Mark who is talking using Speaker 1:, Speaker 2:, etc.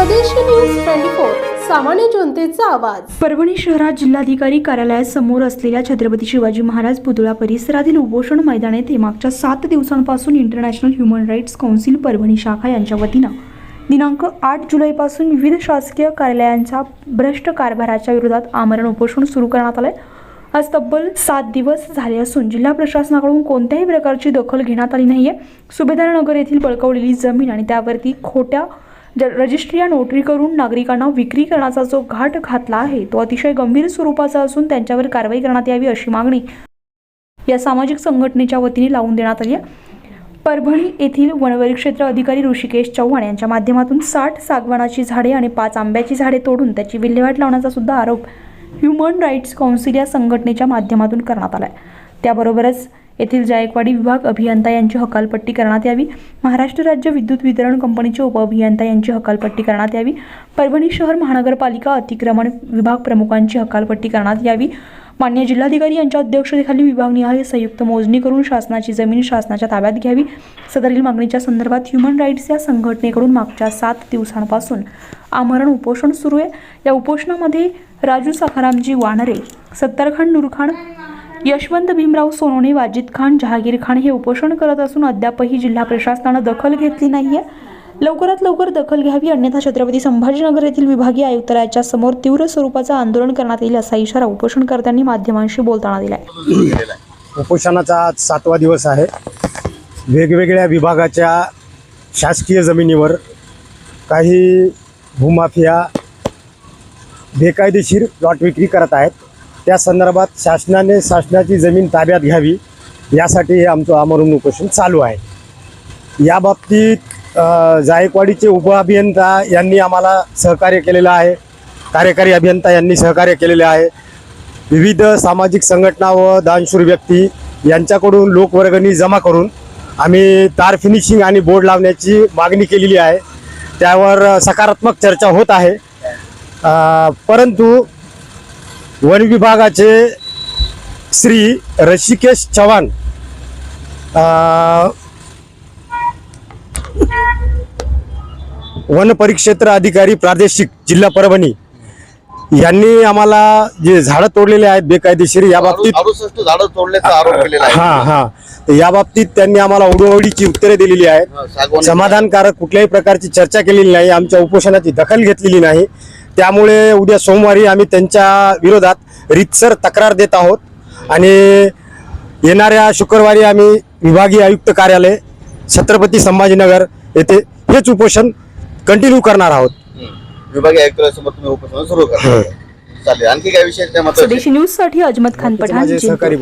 Speaker 1: News twenty four सामान्य जनतेचा आवाज.
Speaker 2: परभणी शहरात जिल्हाधिकारी कार्यालयासमोर असलेल्या छत्रपती शिवाजी महाराज पुतळा परिसरातील उपोषण मैदान येथे मागच्या सात दिवसांपासून international human rights council Parbhani शाखा यांच्या वतीनं दिनांक आठ जुलैपासून विविध शासकीय कार्यालयांच्या भ्रष्ट कारभाराच्या विरोधात आमरण उपोषण सुरू करण्यात आलंय. आज तब्बल सात दिवस झाले असून जिल्हा प्रशासनाकडून कोणत्याही प्रकारची दखल घेण्यात आली नाहीये. आहे सुभेदारनगर येथील बळकवलेली जमीन आणि त्यावरती खोट्या ज- रजिस्ट्री या नोटरी करून नागरिकांना विक्री करण्याचा जो घाट घातला आहे तो अतिशय गंभीर स्वरूपाचा असून त्यांच्यावर कारवाई करण्यात यावी अशी मागणी या सामाजिक संघटनेच्या वतीने लावून देण्यात आली आहे. परभणी येथील वनपरिक्षेत्र अधिकारी ऋषिकेश चव्हाण यांच्या माध्यमातून साठ सागवानाची झाडे आणि पाच आंब्याची झाडे तोडून त्याची विल्हेवाट लावण्याचा सुद्धा आरोप ह्युमन राईट्स काउन्सिल या संघटनेच्या माध्यमातून करण्यात आला आहे त्याबरोबरच येथील जायकवाडी विभाग अभियंता यांची हकालपट्टी करण्यात यावी. महाराष्ट्र राज्य विद्युत वितरण कंपनीचे उपअभियंता यांची हकालपट्टी करण्यात यावी. परभणी शहर महानगरपालिका अतिक्रमण विभाग प्रमुखांची हकालपट्टी करण्यात यावी. मान्य जिल्हाधिकारी यांच्या अध्यक्षतेखाली विभागनिहाय संयुक्त मोजणी करून शासनाची जमीन शासनाच्या ताब्यात घ्यावी. सदरील मागणीच्या संदर्भात ह्युमन राईट्स या संघटनेकडून मागच्या सात दिवसांपासून आमरण उपोषण सुरू आहे. या उपोषणामध्ये राजू सखारामजी वानरे सत्तारखान नूरखान यशवंत भीमराव सोनवणे वाजिद खान जहागीर खान हे उपोषण करत असून अद्यापही जिल्हा प्रशासनानं दखल घेतली नाही आहे लवकरात लवकर दखल घ्यावी अन्यथा छत्रपती संभाजीनगर येथील विभागीय आयुक्तालयाच्या समोर तीव्र स्वरूपाचं आंदोलन करण्यात येईल असा इशारा उपोषणकर्त्यांनी माध्यमांशी बोलताना दिलाय.
Speaker 3: उपोषणाचा आज सातवा दिवस आहे. वेगवेगळ्या विभागाच्या शासकीय जमिनीवर काही भूमाफिया बेकायदेशीर लॉट विक्री करत आहेत. त्या संदर्भात शासनाने शासनाची जमीन ताब्यात घ्यावी. यासाठी हे आमचं आमरण उपोषण चालू आहे. या बाबतीत जायकवाडीचे उपअभियंता यांनी आम्हाला सहकार्य केलेलं आहे. कार्यकारी अभियंता यांनी सहकार्य केलेले आहे. विविध सामाजिक संघटना व दानशूर व्यक्ती यांच्याकडून लोकवर्गणी जमा करून आम्ही तार फिनिशिंग आणि बोर्ड लावण्याची मागणी केलेली आहे. त्यावर सकारात्मक चर्चा होत आहे. परंतु वन विभागाचे श्री ऋषिकेश चव्हाण वन परिक्षेत्र अधिकारी प्रादेशिक जिल्हा परभणी यांनी आम्हाला जे झाडं तोडलेले आहेत बेकायदेशीर या बाबतीत
Speaker 4: झाडं तोडल्याचा आरोप केलेला
Speaker 3: हा हा. तर या बाबतीत त्यांनी आम्हाला ओढोओढीची उत्तरे दिलेली आहेत. समाधानकारक कुठल्याही प्रकारची चर्चा केलेली नाही. आमच्या उपोषणाची दखल घेतलेली नाही. त्यामुळे उद्या सोमवारी आम्ही त्यांच्या विरोधात रितसर तक्रार देत आहोत. आणि येणाऱ्या शुक्रवारी आम्ही विभागीय आयुक्त कार्यालय छत्रपती संभाजीनगर येथे हेच उपोषण कंटिन्यू करणार आहोत.
Speaker 4: विभागीय आयुक्तालयासमोर तुम्ही उपोषण सुरू करा. चालेल. आणखी काय विषय
Speaker 2: न्यूजसाठी अजमत खान पठाण.
Speaker 3: सहकारी